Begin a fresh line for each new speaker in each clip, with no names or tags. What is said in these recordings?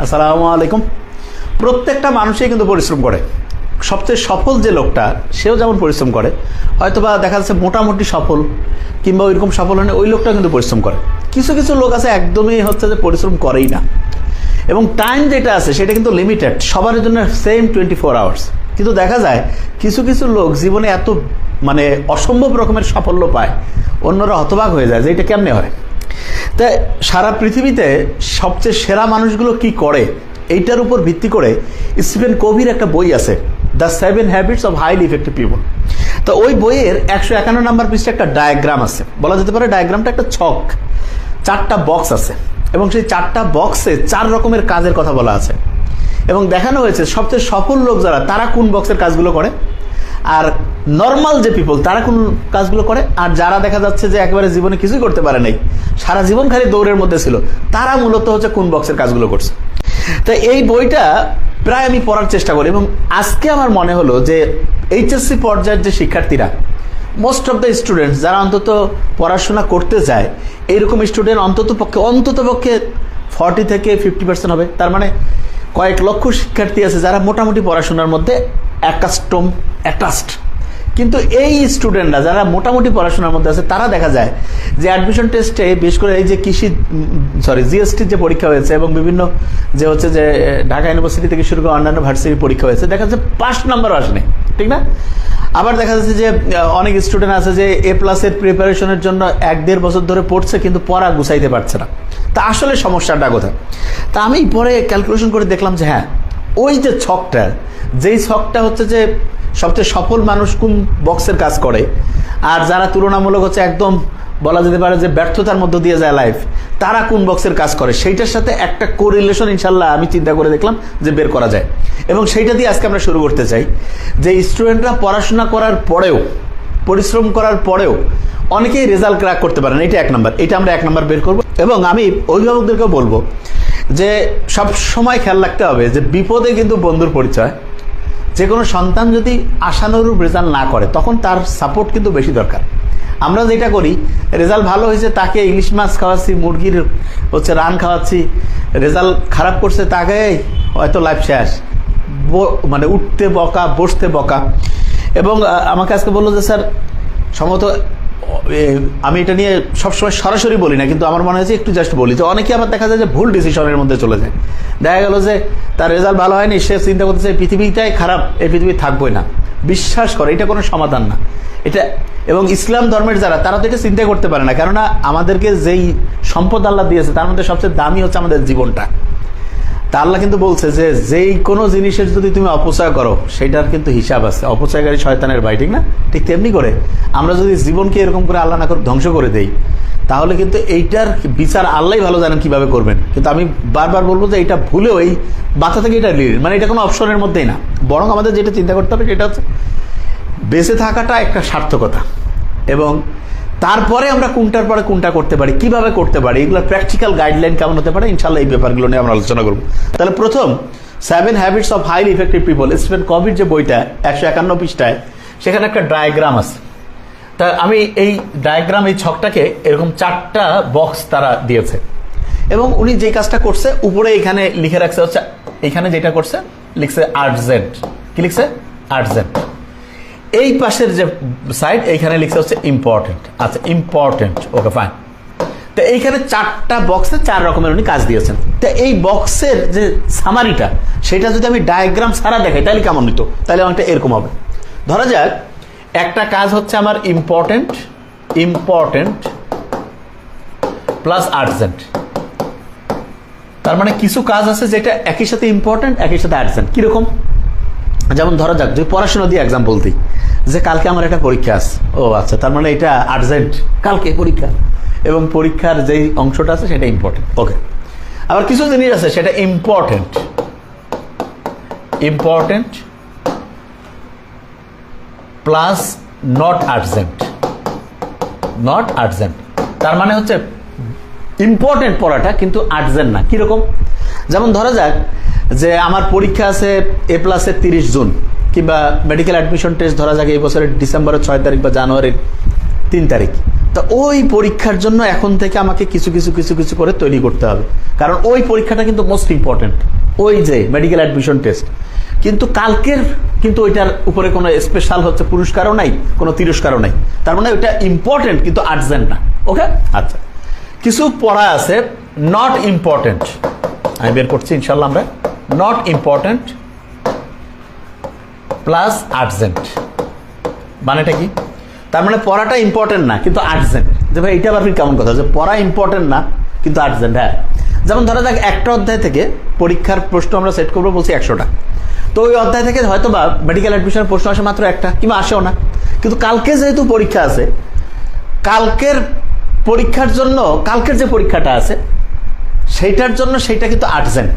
আসসালামু আলাইকুম। প্রত্যেকটা মানুষই কিন্তু পরিশ্রম করে। সবচেয়ে সফল যে লোকটা, সেও যেমন পরিশ্রম করে, হয়তোবা দেখা যাচ্ছে মোটামুটি সফল, কিংবা ওইরকম সফল হলে ওই লোকটা কিন্তু পরিশ্রম করে। কিছু কিছু লোক আছে একদমই হচ্ছে যে পরিশ্রম করেই না। এবং টাইম যেটা আছে, সেটা কিন্তু লিমিটেড সবার জন্য সেম টোয়েন্টি ফোর আওয়ার্স কিন্তু দেখা যায়, কিছু কিছু লোক জীবনে এত মানে অসম্ভব রকমের সাফল্য পায়, অন্যরা হতবাক হয়ে যায় যে এটা কেমনে হয়? তাই সারা পৃথিবীতে সবচেয়ে সেরা মানুষগুলো কি করে? এইটার উপর ভিত্তি করে স্টিভেন কবির একটা বই আছে, the seven habits of highly effective people তো ওই বইয়ের একশো একান্ন নাম্বার পৃষ্ঠে একটা ডায়াগ্রাম আছে। বলা যেতে পারে ডায়াগ্রামটা একটা ছক, চারটা বক্স আছে। এবং সেই চারটা বক্সে চার রকমের কাজের কথা বলা আছে। এবং দেখানো হয়েছে সবচেয়ে সফল লোক যারা, তারা কোন বক্সের কাজগুলো করে? আর নর্মাল যে পিপল তারা কোন কাজগুলো করে? আর যারা দেখা যাচ্ছে যে একেবারে জীবনে কিছুই করতে পারে নাই, সারা জীবন খালি দৌড়ের মধ্যে ছিল, তারা মূলত হচ্ছে কোন বক্সের কাজগুলো করছে। তো এই বইটা প্রায় আমি পড়ার চেষ্টা করি এবং আজকে আমার মনে হলো যে এইচএসসি পর্যায়ের যে শিক্ষার্থীরা মোস্ট অফ দ্য স্টুডেন্টস যারা অন্তত পড়াশোনা করতে যায়, এইরকম স্টুডেন্ট অন্তত পক্ষে অন্তত পক্ষে ফর্টি থেকে ফিফটি পার্সেন্ট হবে। তার মানে কয়েক লক্ষ শিক্ষার্থী আছে যারা মোটামুটি পড়াশোনার মধ্যে অ্যাকাস্টম অ্যাটাস্ট কিন্তু এই স্টুডেন্টরা যারা মোটামুটি পড়াশোনার মধ্যে আছে, তারা দেখা যায় যে অ্যাডমিশন টেস্টে বিশেষ করে এই যে কৃষি সরি জিএসটির যে পরীক্ষা হয়েছে এবং বিভিন্ন যে হচ্ছে যে ঢাকা ইউনিভার্সিটি থেকে শুরু করে অন্যান্য ভার্সিটির পরীক্ষা হয়েছে, দেখা যাচ্ছে পাঁচ নাম্বারও আসেনি, ঠিক না? আবার দেখা যাচ্ছে যে অনেক স্টুডেন্ট আছে যে এ প্লাসের প্রিপারেশনের জন্য এক দেড় বছর ধরে পড়ছে কিন্তু পড়া গুছাইতে পারছে না। তা আসলে সমস্যাটা কোথায়? তা আমি পরে ক্যালকুলেশন করে দেখলাম যে হ্যাঁ ওই যে ছকটা, যেই ছকটা হচ্ছে যে সবচেয়ে সফল মানুষ কোন বক্সের কাজ করে? আর যারা তুলনামূলক হচ্ছে একদম বলা যেতে পারে যে ব্যর্থতার মধ্য দিয়ে যায় লাইফ তারা কোন বক্সের কাজ করে? সেইটার সাথে একটা কোরিলেশন ইনশাল্লাহ আমি চিন্তা করে দেখলাম যে বের করা যায়। এবং সেইটা দিয়ে আজকে আমরা শুরু করতে চাই যে স্টুডেন্টরা পড়াশোনা করার পরেও, পরিশ্রম করার পরেও অনেকেই রেজাল্ট ক্র্যাক করতে পারেন এটা এক নম্বর এটা আমরা এক নম্বর বের করব। এবং আমি অভিভাবকদেরকেও বলব যে সব সময় খেয়াল রাখতে হবে যে বিপদে কিন্তু বন্ধুর পরিচয় যে কোনো সন্তান যদি আশানুরূপ রেজাল্ট না করে, তখন তার সাপোর্ট কিন্তু বেশি দরকার। আমরা যেটা করি, রেজাল্ট ভালো হয়েছে, তাকে ইলিশ মাছ খাওয়াচ্ছি, মুরগির হচ্ছে রান খাওয়াচ্ছি, রেজাল্ট খারাপ করছে তাকে হয়তো লাইফ শেষ। মানে উঠতে বকা, বসতে বকা। এবং আমাকে আজকে বলল যে, স্যার, সম্ভবত আমি এটা নিয়ে সবসময় সরাসরি বলি না, কিন্তু আমার মনে হয়েছে একটু জাস্ট বলি। যে অনেকে আবার দেখা যায় যে ভুল ডিসিশনের মধ্যে চলে যায়। দেখা গেল যে তার রেজাল্ট ভালো হয়নি, সে চিন্তা করতেছে পৃথিবীটাই খারাপ, এই পৃথিবী থাকবোই না। বিশ্বাস করে, এটা কোনো সমাধান না। এটা, এবং ইসলাম ধর্মের যারা, তারা তো এটা চিন্তা করতে পারে না। কেননা আমাদেরকে যেই সম্পদ আল্লাহ দিয়েছে, তার মধ্যে সবচেয়ে দামি হচ্ছে আমাদের জীবনটা। তা আল্লাহ কিন্তু বলছে যে যেই কোনো জিনিসের যদি তুমি অপচয় করো, সেটার কিন্তু হিসাব আছে। অপচয়কারী শয়তানের ভাই ঠিক না? ঠিক তেমনি করে। আমরা যদি জীবনকে এরকম করে আল্লাহ না করে ধ্বংস করে দেই, তাহলে কিন্তু এইটার বিচার আল্লাহ ভালো জানেন কীভাবে করবেন। কিন্তু আমি বারবার বলব যে এটা ভুলেও এই বাচ্চা থেকে এটা লিড মানে এটা কোনো অপশনের মধ্যেই না। বরং আমাদের যেটা চিন্তা করতে হবে সেটা হচ্ছে, বেঁচে থাকাটা একটা সার্থকতা। এবং তারপরে আমরা কোনটার পরে কোনটা করতে পারি, কীভাবে করতে পারি এগুলোর প্র্যাকটিক্যাল গাইডলাইন কেমন হতে পারে ইনশাল্লাহ এই ব্যাপারগুলো নিয়ে আমরা আলোচনা করব। তাহলে প্রথম seven habits of highly effective people Stephen কবির যে বইটা, একশো একান্ন পৃষ্ঠায়, সেখানে একটা ডায়াগ্রাম আছে। তা আমি এই ডায়াগ্রাম এই ছকটাকে এরকম চারটা বক্স তারা দিয়েছে। এবং উনি যে কাজটা করছে, উপরে এখানে লিখে রাখছে হচ্ছে, এখানে যেটা করছে, লিখছে আর্টজেন্ট কি লিখছে? আর্টজেন্ট এই পাশের যে সাইড এইখানে লিখছে হচ্ছে ইম্পর্টেন্ট আচ্ছা ইম্পর্টেন্ট ওকে ফাইন তো এইখানে চারটা বক্সে চার রকমের উনি কাজ দিয়েছেন। তো এই বক্সের যে সামারিটা সেটা যদি আমি ডায়াগ্রাম ছাড়া দেখাই, তাহলে কেমন হতো তাহলে অনেকটা এরকম হবে। ধরা যাক, একটা কাজ হচ্ছে আমার ইম্পর্টেন্ট ইম্পর্টেন্ট প্লাস আর্জেন্ট তার মানে কিছু কাজ আছে যেটা একই সাথে ইম্পর্টেন্ট একই সাথে আর্জেন্ট কীরকম? যেমন ধরা যাক যদি পড়াশোনা দিয়ে এক্সাম্পল দিই যে কালকে আমার একটা পরীক্ষা আছে। ও আচ্ছা তার মানে এটা আর্জেন্ট কালকে পরীক্ষা। এবং পরীক্ষার যেই অংশটা আছে সেটা ইম্পর্টেন্ট ওকে আবার কিছু জিনিস আছে সেটা important important plus not urgent not urgent তার মানে হচ্ছে ইম্পর্টেন্ট পড়াটা কিন্তু আর্জেন্ট না। কীরকম? যেমন ধরা যাক যে আমার পরীক্ষা আছে এ প্লাসের তিরিশ জুন, কিংবা মেডিকেল অ্যাডমিশন টেস্ট ধরা যাক এই বছরের ডিসেম্বরের ছয় তারিখ বা জানুয়ারির তিন তারিখ। তা ওই পরীক্ষার জন্য এখন থেকে আমাকে কিছু কিছু কিছু কিছু করে তৈরি করতে হবে। কারণ ওই পরীক্ষাটা কিন্তু মোস্ট ইম্পর্টেন্ট ওই যে মেডিকেল অ্যাডমিশন টেস্ট কিন্তু কালকের কিন্তু ওইটার উপরে কোনো স্পেশাল হচ্ছে পুরস্কারও নাই, কোনো তিরস্কারও নাই। তার মানে ওইটা ইম্পর্টেন্ট কিন্তু আর্জেন্ট না। ওকে আচ্ছা। কিছু পড়া আছে নট ইম্পর্টেন্ট আমি বের করছি, ইনশাল্লাহ আমরা নট ইম্পর্টেন্ট প্লাস আর্জেন্ট মানেটা কি? তার মানে পড়াটা ইম্পর্টেন্ট না, কিন্তু আর্জেন্ট যে ভাই, এটা আবার কেমন কথা? যে পড়া ইম্পর্টেন্ট না, কিন্তু আর্জেন্ট হ্যাঁ। যেমন ধরা যাক একটা অধ্যায় থেকে পরীক্ষার প্রশ্ন আমরা সেট করব, বলছি একশোটা। তো ওই অধ্যায় থেকে হয়তো বা মেডিকেল অ্যাডমিশনের প্রশ্ন আসে মাত্র একটা, কিংবা আসেও না। কিন্তু কালকে যেহেতু পরীক্ষা আছে, কালকের পরীক্ষার জন্য, কালকের যে পরীক্ষাটা আছে, সেইটার জন্য সেইটা কিন্তু আর্জেন্ট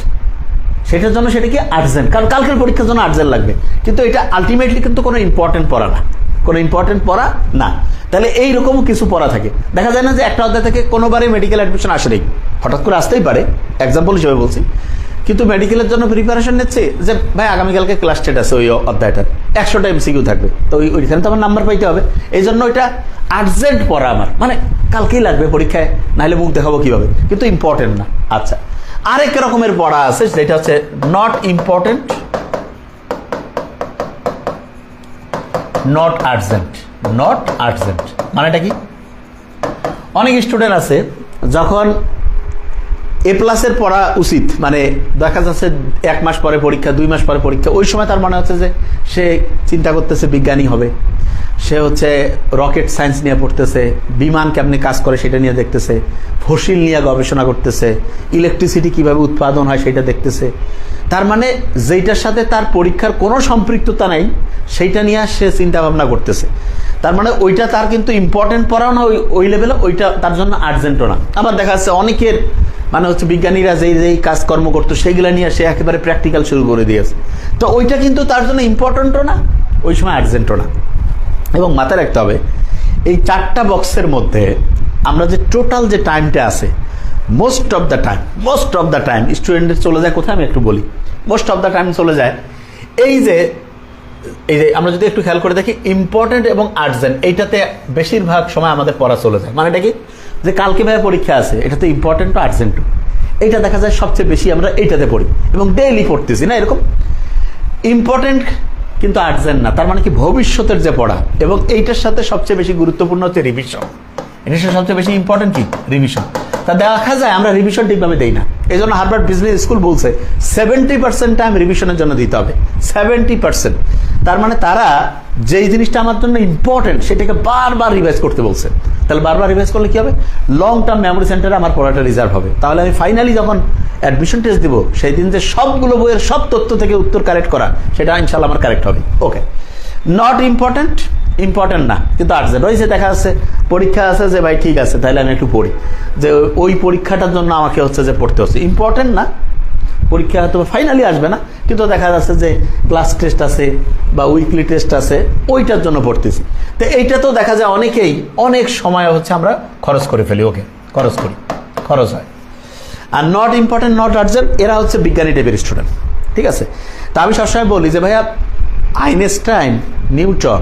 সেটার জন্য সেটা কি আর্জেন্ট, কারণ কালকের পরীক্ষার জন্য আর্জেন্ট লাগবে। কিন্তু এটা আলটিমেটলি কিন্তু কোনো ইম্পর্টেন্ট পড়া না। কোনো ইম্পর্টেন্ট পড়া না। তাহলে এইরকমও কিছু পড়া থাকে। দেখা যায় না যে একটা অধ্যায় থেকে কোনোবারই মেডিকেল অ্যাডমিশন আসেনি। হঠাৎ করে আসতেই পারে। এক্সাম্পল হিসেবে বলছি। কিন্তু মেডিকেলের জন্য প্রিপারেশন নিচ্ছে যে, ভাই আগামীকালকে ক্লাস টেট আছে ওই অধ্যায়টার একশোটা এমসিকিউ থাকবে। তো ওই ওইখানে তো আমার নাম্বার পাইতে হবে। এই জন্য ওইটা আর্জেন্ট পড়া আমার। মানে কালকেই লাগবে পরীক্ষায়, নাহলে মুখ দেখাবো কীভাবে? কিন্তু ইম্পর্টেন্ট না। আচ্ছা। আরেক রকমের পড়া আছে, যেটা হচ্ছে not important not urgent not urgent মানেটা কি? অনেক স্টুডেন্ট আছে, যখন এ প্লাসের পড়া উচিত মানে দেখা যাচ্ছে এক মাস পরে পরীক্ষা, দুই মাস পরে পরীক্ষা, ওই সময় তার মনে হচ্ছে যে সে চিন্তা করতেছে বিজ্ঞানী হবে। সে হচ্ছে রকেট সায়েন্স নিয়ে পড়তেছে, বিমান কেমনি কাজ করে সেটা নিয়ে দেখতেছে, ফসিল নিয়ে গবেষণা করতেছে ইলেকট্রিসিটি কীভাবে উৎপাদন হয় সেটা দেখতেছে। তার মানে যেইটার সাথে তার পরীক্ষার কোনো সম্পৃক্ততা নেই, সেইটা নিয়ে সে চিন্তা ভাবনা করতেছে। তার মানে ওইটা তার কিন্তু ইম্পর্টেন্ট পড়াও না, ওই ওই লেভেলে ওইটা তার জন্য আর্জেন্টও না। আবার দেখা যাচ্ছে অনেকের মানে হচ্ছে বিজ্ঞানীরা যেই যেই কাজকর্ম করতো, সেইগুলো নিয়ে সে একেবারে প্র্যাকটিক্যাল শুরু করে দিয়েছে। তো ওইটা কিন্তু তার জন্য ইম্পর্টেন্টও না, ওই সময় আর্জেন্টও না। এবং মাথায় রাখতে হবে, এই চারটা বক্সের মধ্যে আমরা যে টোটাল যে টাইমটা আছে most of the time most of the time স্টুডেন্টের চলে যায় কোথায়? আমি একটু বলি। মোস্ট অফ দ্য টাইম চলে যায়। এই যে এই যে আমরা যদি একটু খেয়াল করে দেখি ইম্পর্টেন্ট এবং আর্জেন্ট এইটাতে বেশিরভাগ সময় আমাদের পড়া চলে যায়। মানে এটা কি? যে কালকে ভাবে পরীক্ষা আছে এটা তো ইম্পর্টেন্টও আর্জেন্টও এইটা দেখা যায় সবচেয়ে বেশি আমরা এইটাতে পড়ি এবং ডেইলি পড়তেছি, না এরকম? ইম্পর্টেন্ট কিন্তু আর্জেন্ট না। তার মানে কি ভবিষ্যতের যে পড়া এবং এইটার সাথে সবচেয়ে বেশি গুরুত্বপূর্ণ হচ্ছে রিভিশন সাথে সবচেয়ে বেশি ইম্পর্টেন্ট কি? রিভিশন তা দেখা যায় আমরা রিভিশন ঠিকভাবে দেই না। এই জন্য হার্ভার্ড বিজনেস স্কুল বলছে সেভেন্টি পার্সেন্ট টাইম রিভিশনের জন্য দিতে হবে। সেভেন্টি পার্সেন্ট তার মানে তারা যেই জিনিসটা আমার জন্য ইম্পর্টেন্ট সেটাকে বারবার রিভাইজ করতে বলছে। তাহলে বারবার রিভাইজ করলে কি হবে? লং টার্ম মেমোরি সেন্টারে আমার পড়াটা রিজার্ভ হবে। তাহলে আমি ফাইনালি যখন অ্যাডমিশন টেস্ট দিব, সেই দিন যে সবগুলো বইয়ের সব তথ্য থেকে উত্তর কারেক্ট করা, সেটা ইনশাল্লাহ আমার কারেক্ট হবে। ওকে নট ইম্পর্টেন্ট ইম্পর্টেন্ট না। কিন্তু ওই যে দেখা যাচ্ছে, পরীক্ষা আছে যে, ভাই, ঠিক আছে, তাহলে আমি একটু পড়ি। যে ওই পরীক্ষাটার জন্য আমাকে হচ্ছে যে পড়তে হচ্ছে। ইম্পর্টেন্ট না পরীক্ষা হয়তো ফাইনালি আসবে না। কিন্তু দেখা যাচ্ছে যে ক্লাস টেস্ট আছে বা উইকলি টেস্ট আছে, ওইটার জন্য পড়তেছি তো এইটা তো দেখা যায় অনেকেই, অনেক সময় হচ্ছে আমরা খরচ করে ফেলি, ওকে, খরচ করি, খরচ হয়। আর নট ইম্পর্টেন্ট নট আর্জেন্ট এরা হচ্ছে বিজ্ঞানী টাইপের স্টুডেন্ট ঠিক আছে? তা আমি সবসময় বলি যে ভাইয়া, আইনস্টাইন, নিউটন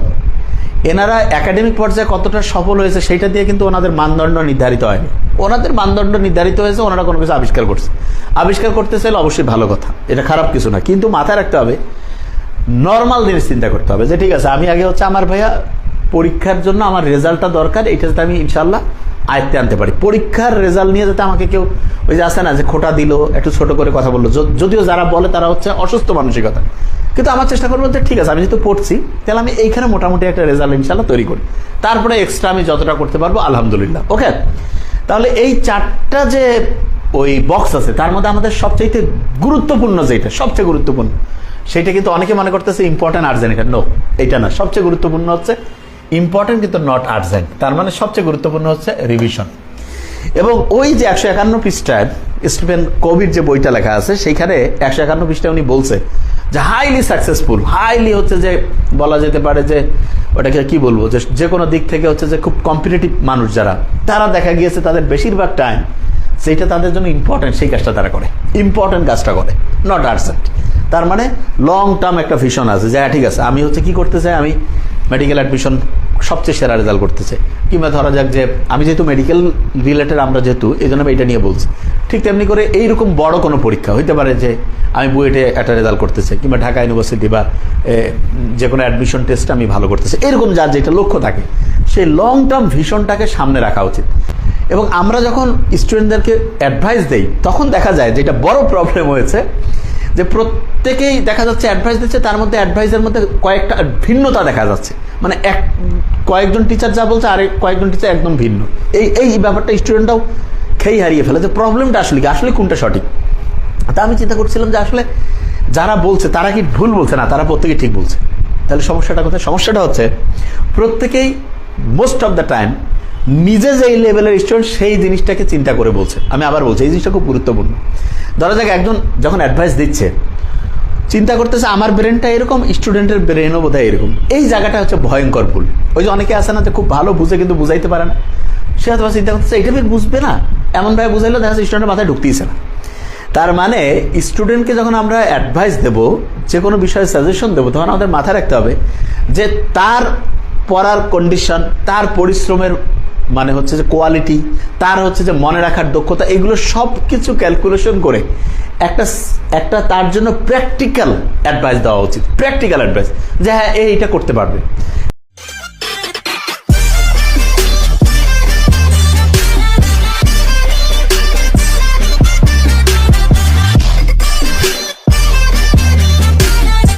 এনারা একাডেমিক পর্যায়ে কতটা সফল হয়েছে সেটা দিয়ে কিন্তু ওনাদের মানদণ্ড নির্ধারিত হয়নি। ওনাদের মানদণ্ড নির্ধারিত হয়েছে, ওনারা কোনো কিছু আবিষ্কার করছে। আবিষ্কার করতে চাইলে অবশ্যই ভালো কথা। এটা খারাপ কিছু না। কিন্তু মাথায় রাখতে হবে নর্মাল জিনিস চিন্তা করতে হবে যে, ঠিক আছে, আমি আগে হচ্ছে আমার ভাইয়া পরীক্ষার জন্য আমার রেজাল্টটা দরকার, এটা আমি ইনশাল্লাহ আয়ত্তে আনতে পারি। পরীক্ষার রেজাল্ট নিয়ে যাতে আমাকে কেউ ওই যে আসে না, যে খোটা দিল, একটু ছোট করে কথা বলল। যদিও যারা বলে তারা হচ্ছে অসুস্থ মানসিকতা। কিন্তু আমার চেষ্টা করব যে ঠিক আছে, আমি যেহেতু পড়ছি, তাহলে আমি এইখানে মোটামুটি একটা রেজাল্ট ইনশাল্লাহ তৈরি করি। তারপরে এক্সট্রা আমি যতটা করতে পারব, আলহামদুলিল্লাহ। ওকে তাহলে এই চারটা যে ওই বক্স আছে, তার মধ্যে আমাদের সবচেয়ে গুরুত্বপূর্ণ যেটা, সবচেয়ে গুরুত্বপূর্ণ, সেটা কিন্তু অনেকে মনে করতেছে ইম্পর্টেন্ট আর্জেন্ট নো এটা না। সবচেয়ে গুরুত্বপূর্ণ হচ্ছে ইম্পর্টেন্ট কিন্তু নট আর্জেন্ট তার মানে সবচেয়ে গুরুত্বপূর্ণ হচ্ছে রিভিশন এবং ওই যে একশো একান্ন পৃষ্ঠায় স্টিফেন কোভিড যে বইটা লেখা আছে, সেইখানে একশো একান্ন পৃষ্ঠায় উনি বলছে যে হাইলি সাকসেসফুল হাইলি হচ্ছে যে, বলা যেতে পারে যে, ওটাকে কি বলব? যে যে কোনো দিক থেকে হচ্ছে যে, খুব কম্পিটিটিভ মানুষ যারা, তারা দেখা গিয়েছে তাদের বেশিরভাগ টাইম সেইটা তাদের জন্য ইম্পর্টেন্ট সেই কাজটা তারা করে। ইম্পর্টেন্ট কাজটা করে নট আর্সেন্ট তার মানে লং টার্ম একটা ভিশন আছে যে হ্যাঁ ঠিক আছে, আমি হচ্ছে কি করতে চাই? আমি মেডিকেল অ্যাডমিশন সবচেয়ে সেরা রেজাল্ট করতেছে। কিংবা ধরা যাক যে আমি যেহেতু মেডিকেল রিলেটেড আমরা যেহেতু, এই জন্য আমি এটা নিয়ে বলছি। ঠিক তেমনি করে এইরকম বড় কোনো পরীক্ষা হইতে পারে যে আমি বুয়েটে একটা রেজাল্ট করতেছে, কিংবা ঢাকা ইউনিভার্সিটি বা যে কোনো অ্যাডমিশন টেস্ট আমি ভালো করতেছি। এরকম যার যেটা লক্ষ্য থাকে, সেই লং টার্ম ভিশনটাকে সামনে রাখা উচিত। এবং আমরা যখন স্টুডেন্টদেরকে অ্যাডভাইস দেই, তখন দেখা যায় যেটা বড় প্রবলেম হয়েছে। যে প্রত্যেকেই দেখা যাচ্ছে অ্যাডভাইস দিচ্ছে, তার মধ্যে অ্যাডভাইসের মধ্যে কয়েকটা ভিন্নতা দেখা যাচ্ছে। মানে এক, কয়েকজন টিচার যা বলছে আর কয়েকজন টিচার একদম ভিন্ন। এই এই ব্যাপারটা স্টুডেন্টরাও খেই হারিয়ে ফেলে যে প্রবলেমটা আসলে কি, আসলে কোনটা সঠিক? তা আমি চিন্তা করছিলাম যে আসলে যারা বলছে, তারা কি ভুল বলছে? না, তারা প্রত্যেকেই ঠিক বলছে। তাহলে সমস্যাটা কোথায়? সমস্যাটা হচ্ছে, প্রত্যেকেই মোস্ট অফ দ্য টাইম নিজে যেই লেভেলের স্টুডেন্ট সেই জিনিসটাকে চিন্তা করে বলছে। আমি আবার বলছি, এই জিনিসটা খুব গুরুত্বপূর্ণ। ধরা যাক একজন যখন অ্যাডভাইস দিচ্ছে, চিন্তা করতেছে আমার ব্রেনটা এরকম স্টুডেন্টের ব্রেনও বোধ এরকম। এই জায়গাটা হচ্ছে ভয়ঙ্কর ভুল। ওই যে অনেকে আসে না যে খুব ভালো বুঝে কিন্তু বুঝাইতে পারে না। সে হয়তো চিন্তা করতেছে, এটা বেশ বুঝবে না? এমনভাবে বুঝাইলেও দেখা যাচ্ছে স্টুডেন্টের মাথায় ঢুকতেইছে না। তার মানে স্টুডেন্টকে যখন আমরা অ্যাডভাইস দেব, যে কোনো বিষয়ে সাজেশন দেবো, তখন আমাদের মাথায় রাখতে হবে যে তার পড়ার কন্ডিশন তার পরিশ্রমের মানে হচ্ছে যে কোয়ালিটি তার হচ্ছে যে মনে রাখার দক্ষতা, এগুলো সব কিছু ক্যালকুলেশন করে একটা একটা তার জন্য প্র্যাকটিক্যাল অ্যাডভাইস দেওয়া উচিত। প্র্যাকটিক্যাল অ্যাডভাইস যে হ্যাঁ এইটা করতে পারবে।